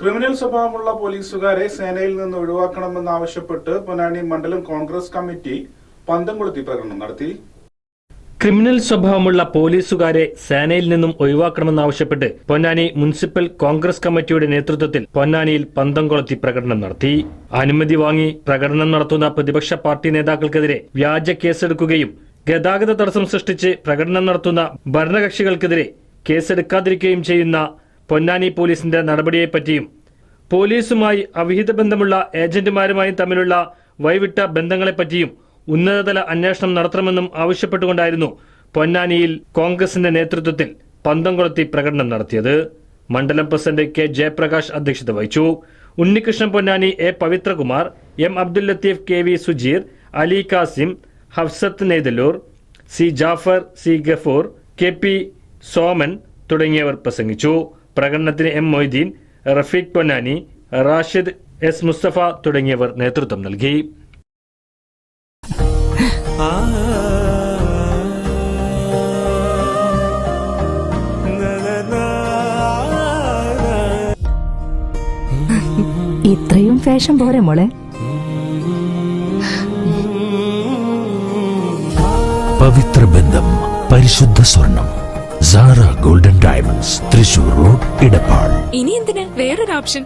Criminal സ്വഭാവമുള്ള പോലീസുകാരെ സേനയിൽ നിന്ന് ഒഴിവാക്കണമെന്നാവശ്യപ്പെട്ട് പൊന്നാനി മണ്ഡലം കോൺഗ്രസ് കമ്മിറ്റി പന്തംകൊളുത്തി പ്രകടനം നടത്തി. ക്രിമിനൽ സ്വഭാവമുള്ള പോലീസുകാരെ സേനയിൽ നിന്നും ഒഴിവാക്കണമെന്നാവശ്യപ്പെട്ട് പൊന്നാനി മുനിസിപ്പൽ കോൺഗ്രസ് കമ്മിറ്റിയുടെ നേതൃത്വത്തിൽ പൊന്നാനിയിൽ പന്തംകൊളത്തി പ്രകടനം നടത്തി. അനുമതി വാങ്ങി പ്രകടനം നടത്തുന്ന പ്രതിപക്ഷ പാർട്ടി നേതാക്കൾക്കെതിരെ വ്യാജ കേസെടുക്കുകയും ഗതാഗത തടസ്സം സൃഷ്ടിച്ച് പ്രകടനം നടത്തുന്ന ഭരണകക്ഷികൾക്കെതിരെ കേസെടുക്കാതിരിക്കുകയും ചെയ്യുന്ന പൊന്നാനി പോലീസിന്റെ നടപടിയെപ്പറ്റിയും പോലീസുമായി അവിഹിത ബന്ധമുള്ള ഏജന്റുമാരുമായും തമ്മിലുള്ള വൈവിട്ട ബന്ധങ്ങളെപ്പറ്റിയും ഉന്നതതല അന്വേഷണം നടത്തണമെന്നും ആവശ്യപ്പെട്ടുകൊണ്ടായിരുന്നു പൊന്നാനിയിൽ കോൺഗ്രസിന്റെ നേതൃത്വത്തിൽ പന്തംകുളത്തി പ്രകടനം നടത്തിയത്. മണ്ഡലം പ്രസിഡന്റ് കെ ജയപ്രകാശ് അധ്യക്ഷത വഹിച്ചു. Unnikrishnan Ponnani A Pavithrakumar M Abdul Latheef K V Sujeer Ali Kasim Hafsath Neythalloor C Jafar C Gafoor K P Soman തുടങ്ങിയവർ പ്രസംഗിച്ചു. പ്രകടനത്തിന് എം മൊയ്തീൻ റഫീഖ് പൊന്നാനി റാഷിദ് എസ് മുസ്തഫ തുടങ്ങിയവർ നേതൃത്വം നൽകി. ഇത്രയും ഫാഷൻ പോരെ മോളെ. പവിത്ര ബന്ധം പരിശുദ്ധ സ്വർണം. Sara golden diamonds Thrissur road Edappal ഇനി എന്തിന്? വേറൊരു ഓപ്ഷൻ